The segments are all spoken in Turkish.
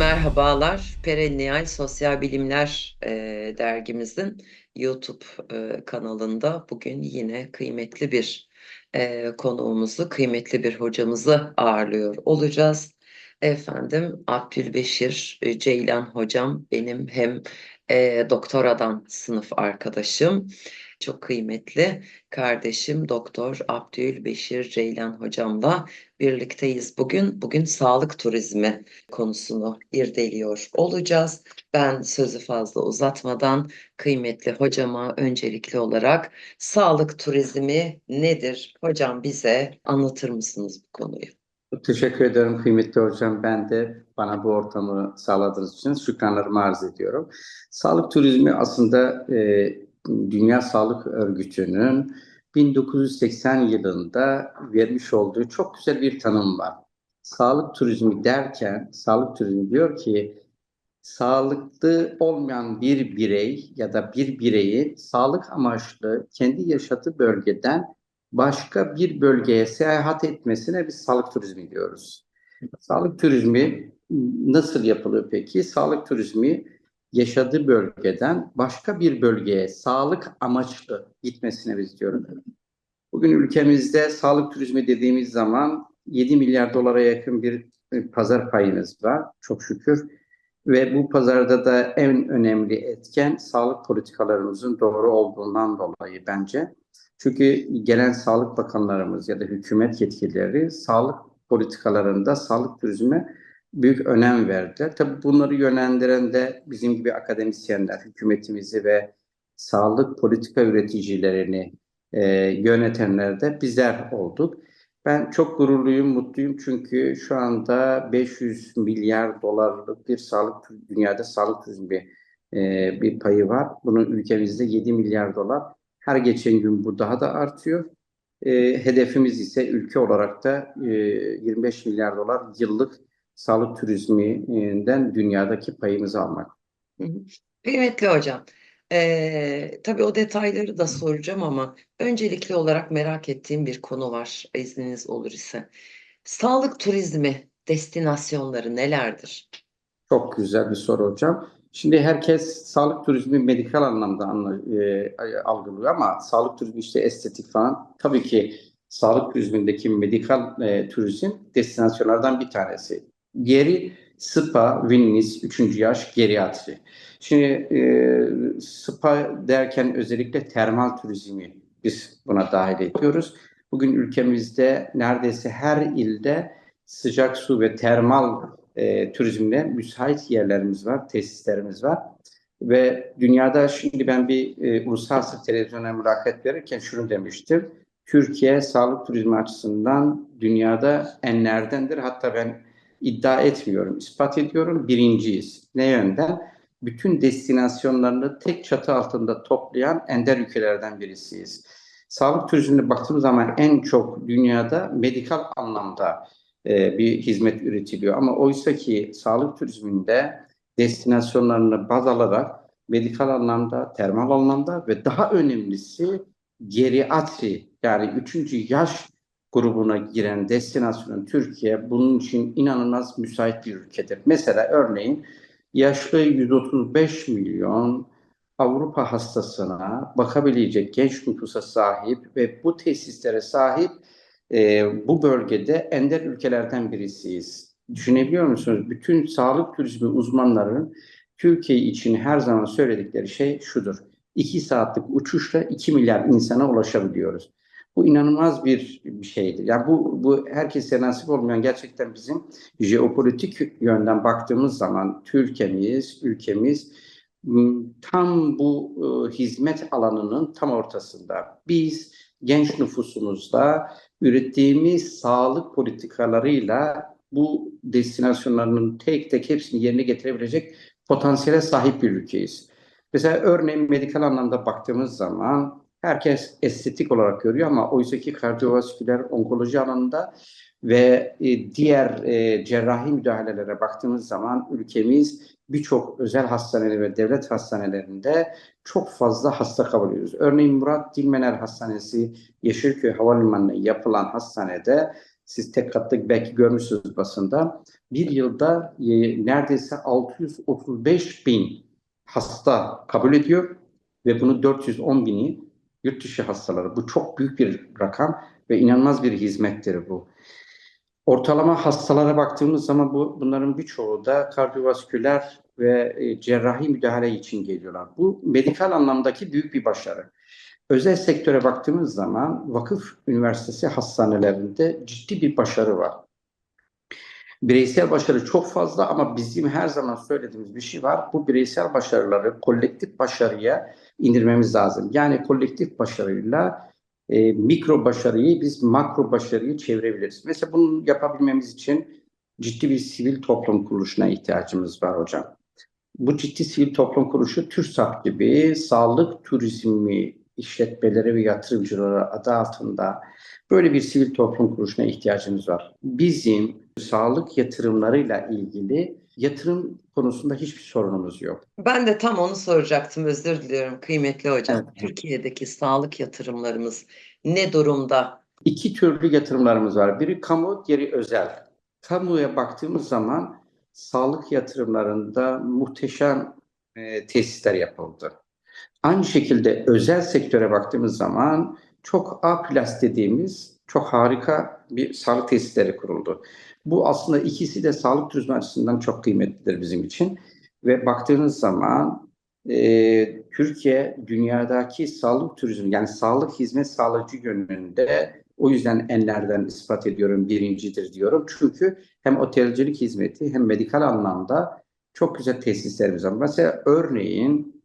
merhabalar. Perennial Sosyal Bilimler e, dergimizin YouTube e, kanalında bugün yine kıymetli bir e, konuğumuzu, kıymetli bir hocamızı ağırlıyor olacağız. Efendim Abdülbeşir e, Ceylan hocam benim hem e, doktoradan sınıf arkadaşım çok kıymetli kardeşim Doktor Abdülbeşir Ceylan hocamla birlikteyiz bugün. Bugün sağlık turizmi konusunu irdeliyor olacağız. Ben sözü fazla uzatmadan kıymetli hocama öncelikli olarak sağlık turizmi nedir? Hocam bize anlatır mısınız bu konuyu? Teşekkür ederim kıymetli hocam. Ben de bana bu ortamı sağladığınız için şükranlarımı arz ediyorum. Sağlık turizmi aslında e, Dünya Sağlık Örgütü'nün 1980 yılında vermiş olduğu çok güzel bir tanım var. Sağlık turizmi derken, sağlık turizmi diyor ki sağlıklı olmayan bir birey ya da bir bireyin sağlık amaçlı kendi yaşadığı bölgeden başka bir bölgeye seyahat etmesine biz sağlık turizmi diyoruz. Sağlık turizmi nasıl yapılıyor peki? Sağlık turizmi yaşadığı bölgeden başka bir bölgeye sağlık amaçlı gitmesine biz diyoruz. Bugün ülkemizde sağlık turizmi dediğimiz zaman 7 milyar dolara yakın bir pazar payınız var çok şükür. Ve bu pazarda da en önemli etken sağlık politikalarımızın doğru olduğundan dolayı bence. Çünkü gelen sağlık bakanlarımız ya da hükümet yetkilileri sağlık politikalarında sağlık turizme büyük önem verdiler. Tabii bunları yönlendiren de bizim gibi akademisyenler, hükümetimizi ve sağlık politika üreticilerini e, yönetenler de bizler olduk. Ben çok gururluyum, mutluyum çünkü şu anda 500 milyar dolarlık bir sağlık dünyada sağlık turizmi e, bir payı var. Bunun ülkemizde 7 milyar dolar. Her geçen gün bu daha da artıyor. E, hedefimiz ise ülke olarak da e, 25 milyar dolar yıllık sağlık turizminden dünyadaki payımızı almak. Kıymetli hocam, ee, tabii o detayları da soracağım ama öncelikli olarak merak ettiğim bir konu var izniniz olur ise. Sağlık turizmi destinasyonları nelerdir? Çok güzel bir soru hocam. Şimdi herkes sağlık turizmi medikal anlamda anla, e, algılıyor ama sağlık turizmi işte estetik falan. Tabii ki sağlık turizmindeki medikal e, turizm destinasyonlardan bir tanesi. Geri spa, wellness, üçüncü yaş, geriatri. Şimdi e, spa derken özellikle termal turizmi biz buna dahil ediyoruz. Bugün ülkemizde neredeyse her ilde sıcak su ve termal e, turizmle müsait yerlerimiz var, tesislerimiz var. Ve dünyada şimdi ben bir e, uluslararası televizyona mülakat verirken şunu demiştim. Türkiye sağlık turizmi açısından dünyada enlerdendir. Hatta ben iddia etmiyorum, ispat ediyorum. Birinciyiz. Ne yönden? Bütün destinasyonlarını tek çatı altında toplayan ender ülkelerden birisiyiz. Sağlık turizmine baktığımız zaman en çok dünyada medikal anlamda e, bir hizmet üretiliyor. Ama oysa ki sağlık turizminde destinasyonlarını baz alarak medikal anlamda, termal anlamda ve daha önemlisi geriatri yani üçüncü yaş grubuna giren destinasyonun Türkiye bunun için inanılmaz müsait bir ülkedir. Mesela örneğin yaşlı 135 milyon Avrupa hastasına bakabilecek genç nüfusa sahip ve bu tesislere sahip e, bu bölgede ender ülkelerden birisiyiz. Düşünebiliyor musunuz? Bütün sağlık turizmi uzmanlarının Türkiye için her zaman söyledikleri şey şudur. 2 saatlik uçuşla 2 milyar insana ulaşabiliyoruz. Bu inanılmaz bir, şeydir. Yani bu, bu herkese nasip olmayan gerçekten bizim jeopolitik yönden baktığımız zaman Türkiye'miz, ülkemiz tam bu e, hizmet alanının tam ortasında. Biz genç nüfusumuzda ürettiğimiz sağlık politikalarıyla bu destinasyonlarının tek tek hepsini yerine getirebilecek potansiyele sahip bir ülkeyiz. Mesela örneğin medikal anlamda baktığımız zaman herkes estetik olarak görüyor ama oysa ki kardiyovasküler onkoloji alanında ve e, diğer e, cerrahi müdahalelere baktığımız zaman ülkemiz birçok özel hastaneler ve devlet hastanelerinde çok fazla hasta kabul ediyoruz. Örneğin Murat Dilmener Hastanesi Yeşilköy Havalimanı'na yapılan hastanede Siz tek katlı belki görmüşsünüz basında. Bir yılda e, neredeyse 635 bin hasta kabul ediyor ve bunu 410 bini yurt dışı hastaları. Bu çok büyük bir rakam ve inanılmaz bir hizmettir bu. Ortalama hastalara baktığımız zaman bu bunların birçoğu da kardiyovasküler ve e, cerrahi müdahale için geliyorlar. Bu medikal anlamdaki büyük bir başarı. Özel sektöre baktığımız zaman vakıf üniversitesi hastanelerinde ciddi bir başarı var. Bireysel başarı çok fazla ama bizim her zaman söylediğimiz bir şey var. Bu bireysel başarıları kolektif başarıya indirmemiz lazım. Yani kolektif başarıyla e, mikro başarıyı biz makro başarıyı çevirebiliriz. Mesela bunu yapabilmemiz için ciddi bir sivil toplum kuruluşuna ihtiyacımız var hocam. Bu ciddi sivil toplum kuruluşu TÜRSAP gibi sağlık turizmi işletmeleri ve yatırımcıları adı altında böyle bir sivil toplum kuruluşuna ihtiyacımız var. Bizim sağlık yatırımlarıyla ilgili yatırım konusunda hiçbir sorunumuz yok. Ben de tam onu soracaktım. Özür diliyorum kıymetli hocam. Evet. Türkiye'deki sağlık yatırımlarımız ne durumda? İki türlü yatırımlarımız var. Biri kamu, diğeri özel. Kamuya baktığımız zaman sağlık yatırımlarında muhteşem e, tesisler yapıldı. Aynı şekilde özel sektöre baktığımız zaman çok A plus dediğimiz çok harika bir sağlık tesisleri kuruldu. Bu aslında ikisi de sağlık turizmi açısından çok kıymetlidir bizim için. Ve baktığınız zaman e, Türkiye dünyadaki sağlık turizmi yani sağlık hizmet sağlayıcı yönünde o yüzden enlerden ispat ediyorum birincidir diyorum. Çünkü hem otelcilik hizmeti hem medikal anlamda çok güzel tesislerimiz var. Mesela örneğin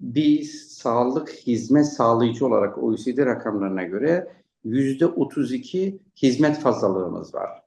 biz sağlık hizmet sağlayıcı olarak OECD rakamlarına göre yüzde 32 hizmet fazlalığımız var.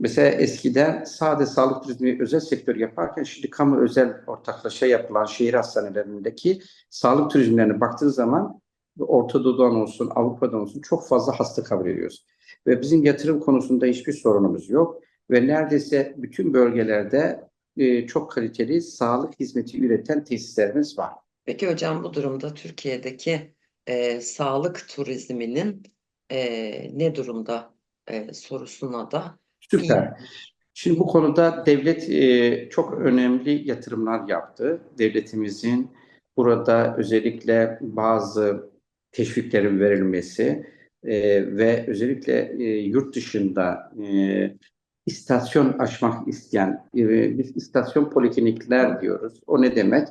Mesela eskiden sade sağlık turizmi özel sektör yaparken şimdi kamu özel ortaklaşa yapılan şehir hastanelerindeki sağlık turizmlerine baktığınız zaman Orta Doğu'dan olsun, Avrupa'dan olsun çok fazla hasta kabul ediyoruz. Ve bizim yatırım konusunda hiçbir sorunumuz yok. Ve neredeyse bütün bölgelerde e, çok kaliteli sağlık hizmeti üreten tesislerimiz var. Peki hocam bu durumda Türkiye'deki e, sağlık turizminin e, ne durumda e, sorusuna da Süper. Şimdi bu konuda devlet e, çok önemli yatırımlar yaptı. Devletimizin burada özellikle bazı teşviklerin verilmesi e, ve özellikle e, yurt dışında e, istasyon açmak isteyen, e, biz istasyon poliklinikler diyoruz. O ne demek?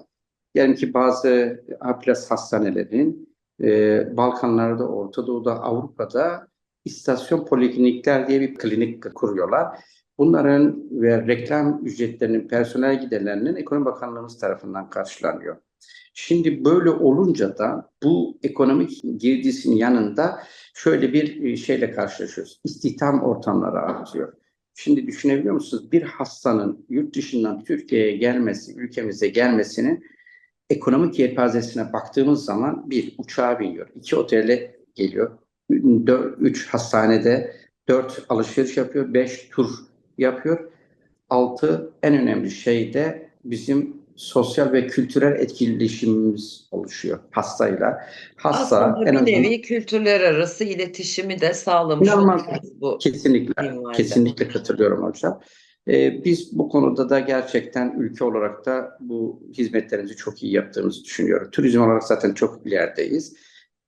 Yani ki bazı aplas hastanelerin e, Balkanlarda, Orta Doğu'da, Avrupa'da istasyon poliklinikler diye bir klinik kuruyorlar. Bunların ve reklam ücretlerinin, personel giderlerinin Ekonomi Bakanlığımız tarafından karşılanıyor. Şimdi böyle olunca da bu ekonomik girdisinin yanında şöyle bir şeyle karşılaşıyoruz. İstihdam ortamları artıyor. Şimdi düşünebiliyor musunuz? Bir hastanın yurt dışından Türkiye'ye gelmesi, ülkemize gelmesinin ekonomik yelpazesine baktığımız zaman bir uçağa biniyor, iki otele geliyor, dört, üç hastanede, dört alışveriş yapıyor, beş tur yapıyor. Altı en önemli şey de bizim sosyal ve kültürel etkileşimimiz oluşuyor hastayla. Hasta aslında en bir nevi kültürler arası iletişimi de sağlamış İnanılmaz. bu kesinlikle minvalde. kesinlikle katılıyorum hocam. Ee, biz bu konuda da gerçekten ülke olarak da bu hizmetlerimizi çok iyi yaptığımızı düşünüyorum. Turizm olarak zaten çok ilerideyiz.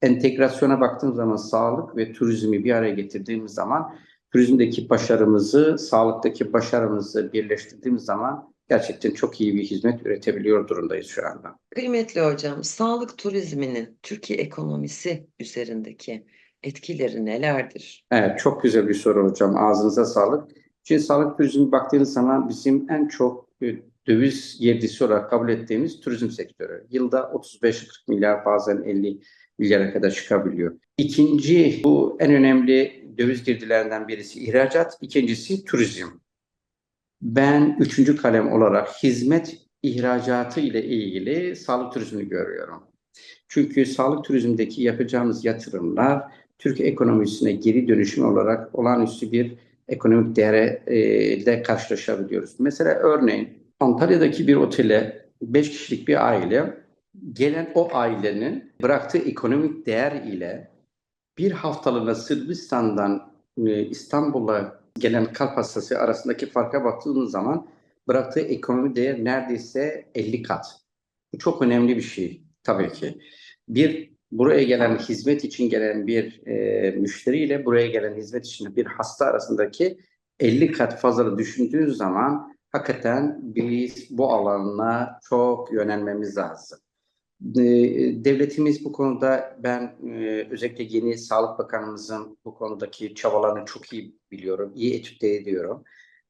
Entegrasyona baktığımız zaman sağlık ve turizmi bir araya getirdiğimiz zaman turizmdeki başarımızı, sağlıktaki başarımızı birleştirdiğimiz zaman gerçekten çok iyi bir hizmet üretebiliyor durumdayız şu anda. Kıymetli hocam, sağlık turizminin Türkiye ekonomisi üzerindeki etkileri nelerdir? Evet, çok güzel bir soru hocam. Ağzınıza sağlık. Şimdi sağlık turizmi baktığınız zaman bizim en çok e, döviz girdisi olarak kabul ettiğimiz turizm sektörü. Yılda 35-40 milyar bazen 50 milyara kadar çıkabiliyor. İkinci bu en önemli döviz girdilerinden birisi ihracat, ikincisi turizm. Ben üçüncü kalem olarak hizmet ihracatı ile ilgili sağlık turizmini görüyorum. Çünkü sağlık turizmdeki yapacağımız yatırımlar Türk ekonomisine geri dönüşüm olarak olağanüstü bir ekonomik değere e, de karşılaşabiliyoruz. Mesela örneğin Antalya'daki bir otele 5 kişilik bir aile gelen o ailenin bıraktığı ekonomik değer ile bir haftalığına Sırbistan'dan e, İstanbul'a gelen kalp hastası arasındaki farka baktığımız zaman bıraktığı ekonomi değer neredeyse 50 kat. Bu çok önemli bir şey tabii ki. Bir buraya gelen hizmet için gelen bir e, müşteriyle buraya gelen hizmet için bir hasta arasındaki 50 kat fazla düşündüğün zaman hakikaten biz bu alana çok yönelmemiz lazım. E, Devletimiz bu konuda ben e, özellikle yeni Sağlık Bakanımızın bu konudaki çabalarını çok iyi biliyorum, iyi etüde ediyorum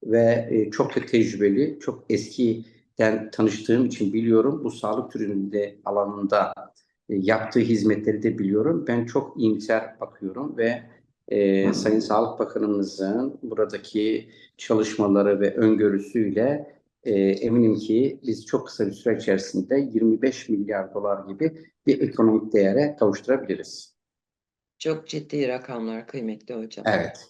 ve e, çok da tecrübeli, çok eskiden tanıştığım için biliyorum bu sağlık turizminde alanında e, yaptığı hizmetleri de biliyorum. Ben çok iyimser bakıyorum ve e, Sayın Sağlık Bakanımızın buradaki çalışmaları ve öngörüsüyle e, eminim ki biz çok kısa bir süre içerisinde 25 milyar dolar gibi bir ekonomik değere kavuşturabiliriz. Çok ciddi rakamlar kıymetli hocam. Evet.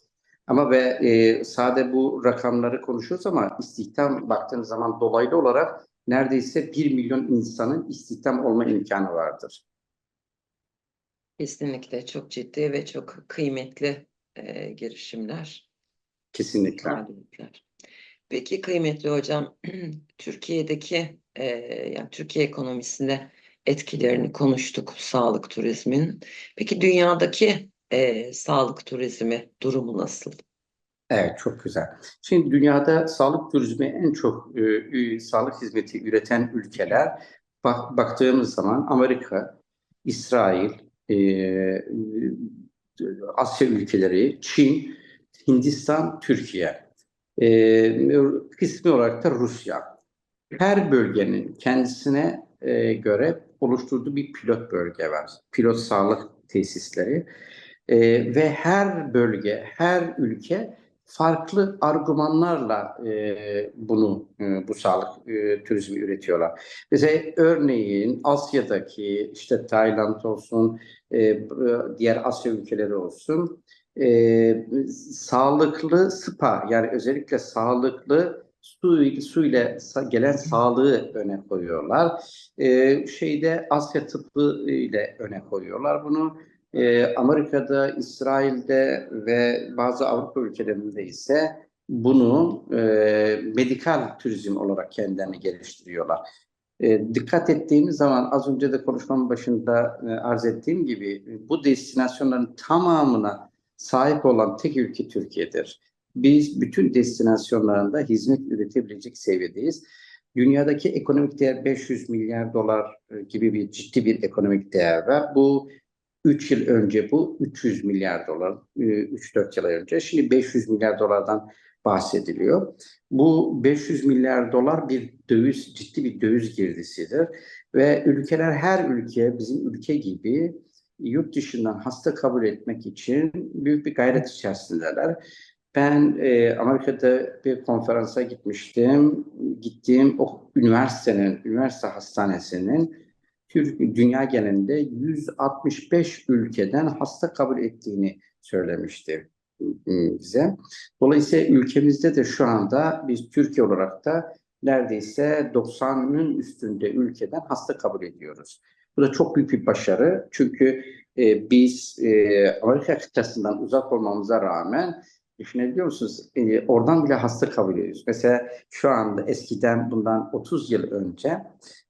Ama ve e, sade bu rakamları konuşuyoruz ama istihdam baktığınız zaman dolaylı olarak neredeyse 1 milyon insanın istihdam olma imkanı vardır. Kesinlikle çok ciddi ve çok kıymetli e, girişimler, Kesinlikle. faaliyetler. Peki kıymetli hocam, Türkiye'deki e, yani Türkiye ekonomisine etkilerini konuştuk sağlık turizmin. Peki dünyadaki e, sağlık turizmi durumu nasıl? Evet, çok güzel. Şimdi dünyada sağlık turizmi en çok e, e, sağlık hizmeti üreten ülkeler bak, baktığımız zaman Amerika, İsrail, e, Asya ülkeleri, Çin, Hindistan, Türkiye. E, kısmi olarak da Rusya. Her bölgenin kendisine e, göre oluşturduğu bir pilot bölge var. Pilot sağlık tesisleri. E, ve her bölge, her ülke farklı argümanlarla e, bunu e, bu sağlık e, turizmi üretiyorlar. Mesela örneğin Asya'daki işte Tayland olsun, e, diğer Asya ülkeleri olsun, e, sağlıklı spa yani özellikle sağlıklı su, su ile gelen sağlığı öne koyuyorlar. E, şeyde Asya tıbbı ile öne koyuyorlar bunu. E, Amerika'da, İsrail'de ve bazı Avrupa ülkelerinde ise bunu e, medikal turizm olarak kendilerini geliştiriyorlar. E, dikkat ettiğimiz zaman az önce de konuşmamın başında e, arz ettiğim gibi bu destinasyonların tamamına sahip olan tek ülke Türkiye'dir. Biz bütün destinasyonlarında hizmet üretebilecek seviyedeyiz. Dünyadaki ekonomik değer 500 milyar dolar e, gibi bir ciddi bir ekonomik değer var. Bu 3 yıl önce bu 300 milyar dolar, 3-4 yıl önce. Şimdi 500 milyar dolardan bahsediliyor. Bu 500 milyar dolar bir döviz, ciddi bir döviz girdisidir. Ve ülkeler, her ülke bizim ülke gibi yurt dışından hasta kabul etmek için büyük bir gayret içerisindeler. Ben e, Amerika'da bir konferansa gitmiştim. Gittiğim o üniversitenin, üniversite hastanesinin dünya genelinde 165 ülkeden hasta kabul ettiğini söylemişti bize. Dolayısıyla ülkemizde de şu anda biz Türkiye olarak da neredeyse 90'ın üstünde ülkeden hasta kabul ediyoruz. Bu da çok büyük bir başarı. Çünkü e, biz e, Amerika kıtasından uzak olmamıza rağmen düşünebiliyor musunuz? E, oradan bile hasta kabul ediyoruz. Mesela şu anda eskiden bundan 30 yıl önce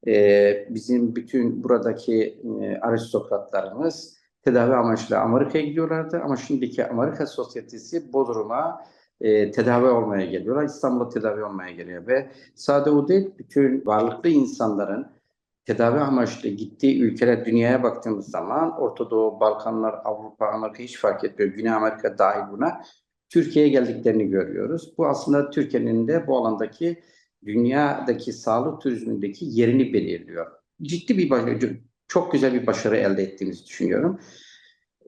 e, bizim bütün buradaki e, aristokratlarımız tedavi amaçlı Amerika'ya gidiyorlardı. Ama şimdiki Amerika Sosyetesi Bodrum'a e, tedavi olmaya geliyorlar. İstanbul'a tedavi olmaya geliyor ve sade o değil bütün varlıklı insanların tedavi amaçlı gittiği ülkeler dünyaya baktığımız zaman Orta Doğu, Balkanlar, Avrupa, Amerika hiç fark etmiyor. Güney Amerika dahil buna. Türkiye'ye geldiklerini görüyoruz. Bu aslında Türkiye'nin de bu alandaki dünyadaki sağlık turizmindeki yerini belirliyor. Ciddi bir başarı, çok güzel bir başarı elde ettiğimizi düşünüyorum.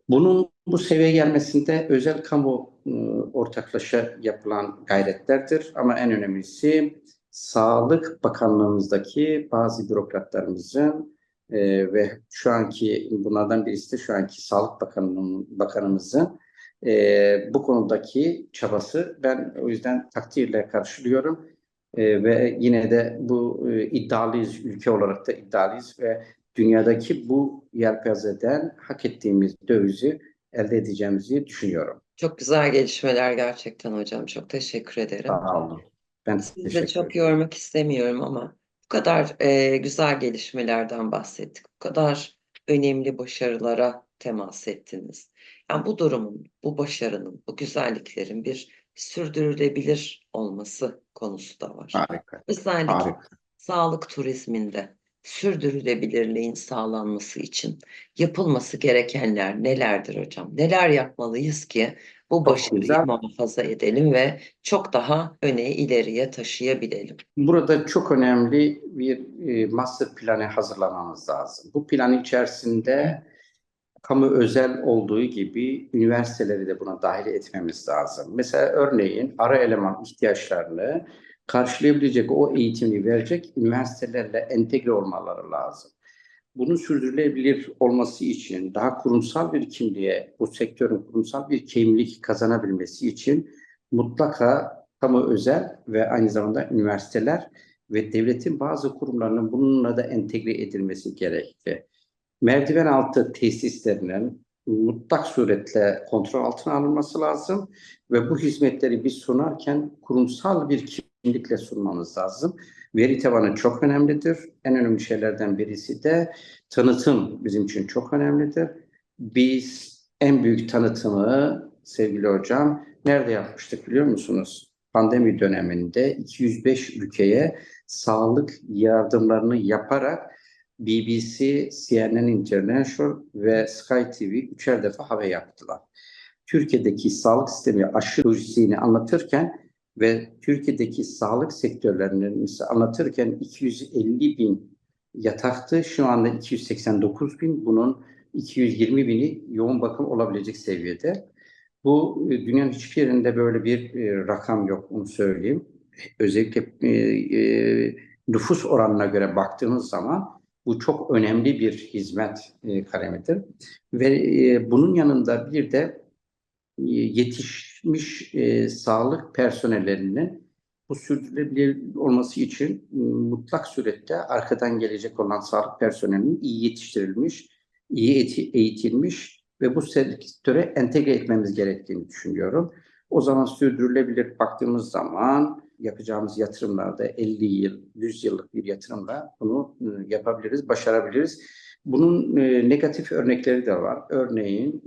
Bunun bu seviyeye gelmesinde özel kamu ıı, ortaklaşa yapılan gayretlerdir ama en önemlisi Sağlık Bakanlığımızdaki bazı bürokratlarımızın e, ve şu anki bunlardan birisi de şu anki Sağlık Bakanlığım, Bakanımızın e, bu konudaki çabası ben o yüzden takdirle karşılıyorum. E, ve yine de bu e, iddialıyız, ülke olarak da iddialıyız ve dünyadaki bu yelpazeden hak ettiğimiz dövizi elde edeceğimizi düşünüyorum. Çok güzel gelişmeler gerçekten hocam. Çok teşekkür ederim. Sağ olun. Ben de teşekkür çok yormak istemiyorum ama bu kadar e, güzel gelişmelerden bahsettik. Bu kadar önemli başarılara temas ettiniz. Yani bu durumun, bu başarının, bu güzelliklerin bir sürdürülebilir olması konusu da var. Harika. Özellikle Harika. sağlık turizminde sürdürülebilirliğin sağlanması için yapılması gerekenler nelerdir hocam? Neler yapmalıyız ki bu başarıyı muhafaza edelim ve çok daha öne ileriye taşıyabilelim? Burada çok önemli bir e, master planı hazırlamamız lazım. Bu plan içerisinde kamu özel olduğu gibi üniversiteleri de buna dahil etmemiz lazım. Mesela örneğin ara eleman ihtiyaçlarını karşılayabilecek o eğitimi verecek üniversitelerle entegre olmaları lazım. Bunun sürdürülebilir olması için daha kurumsal bir kimliğe, bu sektörün kurumsal bir kimlik kazanabilmesi için mutlaka kamu özel ve aynı zamanda üniversiteler ve devletin bazı kurumlarının bununla da entegre edilmesi gerekli. Merdiven altı tesislerinin mutlak suretle kontrol altına alınması lazım ve bu hizmetleri biz sunarken kurumsal bir kimlikle sunmamız lazım. Veri tabanı çok önemlidir. En önemli şeylerden birisi de tanıtım bizim için çok önemlidir. Biz en büyük tanıtımı sevgili hocam nerede yapmıştık biliyor musunuz? Pandemi döneminde 205 ülkeye sağlık yardımlarını yaparak BBC, CNN International ve Sky TV üçer defa haber yaptılar. Türkiye'deki sağlık sistemi aşı lojistliğini anlatırken ve Türkiye'deki sağlık sektörlerinin anlatırken 250 bin yataktı. Şu anda 289 bin. Bunun 220 bini yoğun bakım olabilecek seviyede. Bu e, dünyanın hiçbir yerinde böyle bir e, rakam yok onu söyleyeyim. Özellikle e, e, nüfus oranına göre baktığımız zaman bu çok önemli bir hizmet e, kalemidir. Ve e, bunun yanında bir de e, yetişmiş e, sağlık personellerinin bu sürdürülebilir olması için e, mutlak surette arkadan gelecek olan sağlık personelinin iyi yetiştirilmiş, iyi eğiti- eğitilmiş ve bu sektöre entegre etmemiz gerektiğini düşünüyorum. O zaman sürdürülebilir baktığımız zaman yapacağımız yatırımlarda 50 yıl, 100 yıllık bir yatırımla bunu e, yapabiliriz, başarabiliriz. Bunun e, negatif örnekleri de var. Örneğin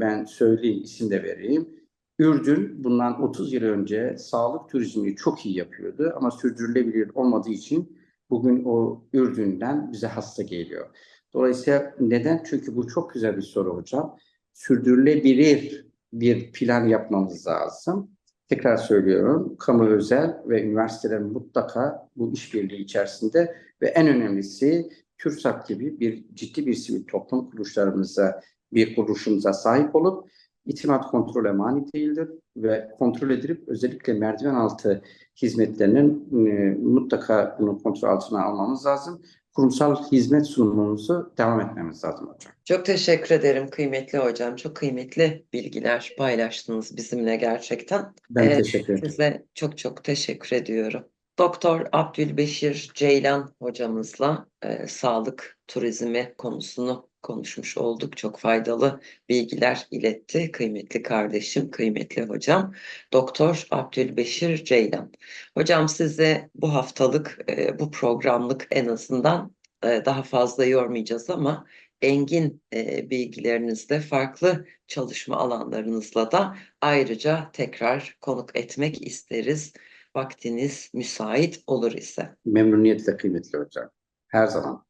ben söyleyeyim, isim de vereyim. Ürdün bundan 30 yıl önce sağlık turizmini çok iyi yapıyordu ama sürdürülebilir olmadığı için bugün o Ürdün'den bize hasta geliyor. Dolayısıyla neden? Çünkü bu çok güzel bir soru hocam. Sürdürülebilir bir plan yapmamız lazım. Tekrar söylüyorum, kamu özel ve üniversiteler mutlaka bu işbirliği içerisinde ve en önemlisi TÜRSAP gibi bir ciddi bir sivil toplum kuruluşlarımıza, bir kuruluşumuza sahip olup itimat kontrole mani değildir ve kontrol edilip özellikle merdiven altı hizmetlerinin e, mutlaka bunu kontrol altına almamız lazım. Kurumsal hizmet sunumumuzu devam etmemiz lazım hocam. Çok teşekkür ederim kıymetli hocam. Çok kıymetli bilgiler paylaştınız bizimle gerçekten. Ben Evet, teşekkür ederim. Size çok çok teşekkür ediyorum. Doktor Abdülbeşir Ceylan hocamızla e, sağlık turizmi konusunu konuşmuş olduk. Çok faydalı bilgiler iletti kıymetli kardeşim, kıymetli hocam. Doktor Abdülbeşir Ceylan. Hocam size bu haftalık, e, bu programlık en azından e, daha fazla yormayacağız ama engin e, bilgilerinizle farklı çalışma alanlarınızla da ayrıca tekrar konuk etmek isteriz. Vaktiniz müsait olur ise. Memnuniyetle kıymetli hocam. Her zaman.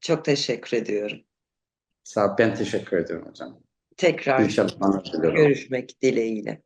Çok teşekkür ediyorum. Sağ ol, ben teşekkür ediyorum hocam. Tekrar İnşallah görüşmek dileğiyle.